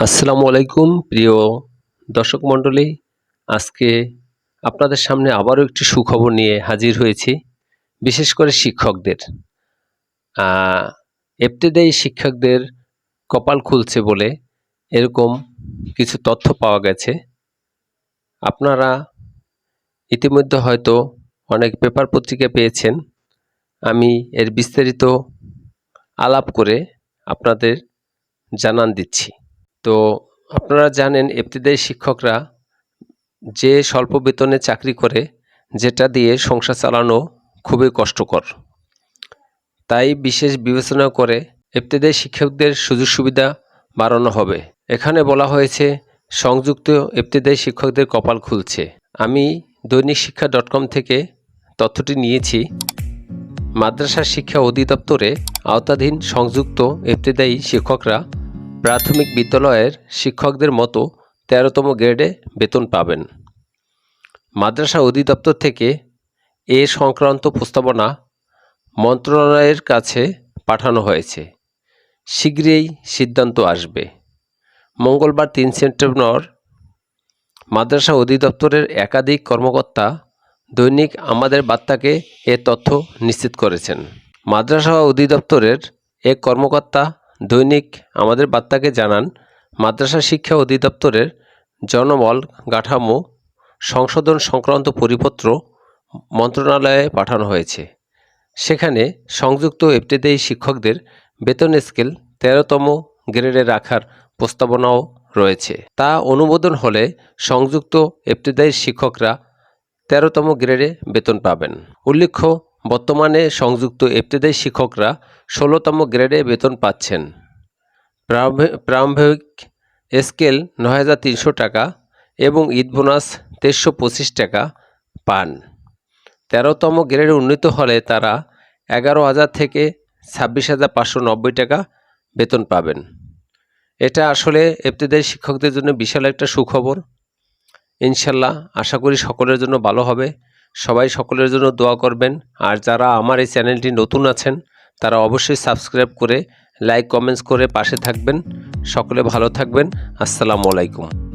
আসসালামু আলাইকুম প্রিয় দর্শক মণ্ডলী। আজকে আপনাদের সামনে আবারও একটি সুখবর নিয়ে হাজির হয়েছি বিশেষ করে শিক্ষকদের। আহ, এবতেদায়ী শিক্ষকদের কপাল খুলছে বলে এরকম কিছু তথ্য পাওয়া গেছে। আপনারা ইতিমধ্যে হয়তো অনেক পেপার পত্রিকা পেয়েছেন। আমি এর বিস্তারিত আলাপ করে আপনাদের জানান দিচ্ছি। তো আপনারা জানেন ইবতদায়ী শিক্ষকরা যে স্বল্প বেতনে চাকরি করে, যেটা দিয়ে সংসার চালানো খুবই কষ্টকর। তাই বিশেষ বিবেচনা করে ইবতদায়ী শিক্ষকদের সুযোগ সুবিধা বাড়ানো হবে। এখানে বলা হয়েছে, সংযুক্ত ইবতদায়ী শিক্ষকদের কপাল খুলছে। আমি দৈনিক শিক্ষা ডট কম থেকে তথ্যটি নিয়েছি। মাদ্রাসা শিক্ষা অধিদপ্তরে আওতাধীন সংযুক্ত ইবতদায়ী শিক্ষকরা প্রাথমিক বিদ্যালয়ের শিক্ষকদের মতো তেরোতম গ্রেডে বেতন পাবেন। মাদ্রাসা অধিদপ্তর থেকে এ সংক্রান্ত প্রস্তাবনা মন্ত্রণালয়ের কাছে পাঠানো হয়েছে। শীঘ্রই সিদ্ধান্ত আসবে। মঙ্গলবার তিন সেপ্টেম্বর মাদ্রাসা অধিদপ্তরের একাধিক কর্মকর্তা দৈনিক আমাদের বার্তাকে এ তথ্য নিশ্চিত করেছেন। মাদ্রাসা অধিদপ্তরের এক কর্মকর্তা দৈনিক আমাদের বার্তাকে জানান, মাদ্রাসা শিক্ষা অধিদপ্তরের জনবল কাঠামো সংশোধন সংক্রান্ত পরিপত্র মন্ত্রণালয়ে পাঠানো হয়েছে। সেখানে সংযুক্ত এফটিদায়ী শিক্ষকদের বেতন স্কেল তেরোতম গ্রেডে রাখার প্রস্তাবনাও রয়েছে। তা অনুমোদন হলে সংযুক্ত এফটিদায়ী শিক্ষকরা তেরোতম গ্রেডে বেতন পাবেন। উল্লেখ্য বর্তমানে সংযুক্ত এফতেদায়ী শিক্ষকরা ষোলোতম গ্রেডে বেতন পাচ্ছেন। প্রারম্ভে- প্রারম্ভিক স্কেল নয় হাজার তিনশো টাকা এবং ঈদ বোনাস তেইশশো পঁচিশ টাকা পান। তেরোতম গ্রেডে উন্নীত হলে তারা এগারো হাজার থেকে ছাব্বিশ হাজার পাঁচশো নব্বই টাকা বেতন পাবেন। এটা আসলে এফতেদায়ী শিক্ষকদের জন্য বিশাল একটা সুখবর। ইনশাল্লাহ আশা করি সকলের জন্য ভালো হবে। সবাই সকলের জন্য দোয়া করবেন। আর যারা আমার এই চ্যানেলটি নতুন আছেন, তারা অবশ্যই সাবস্ক্রাইব করে, লাইক, কমেন্টস করে পাশে থাকবেন। সকলে ভালো থাকবেন। আসসালামু আলাইকুম।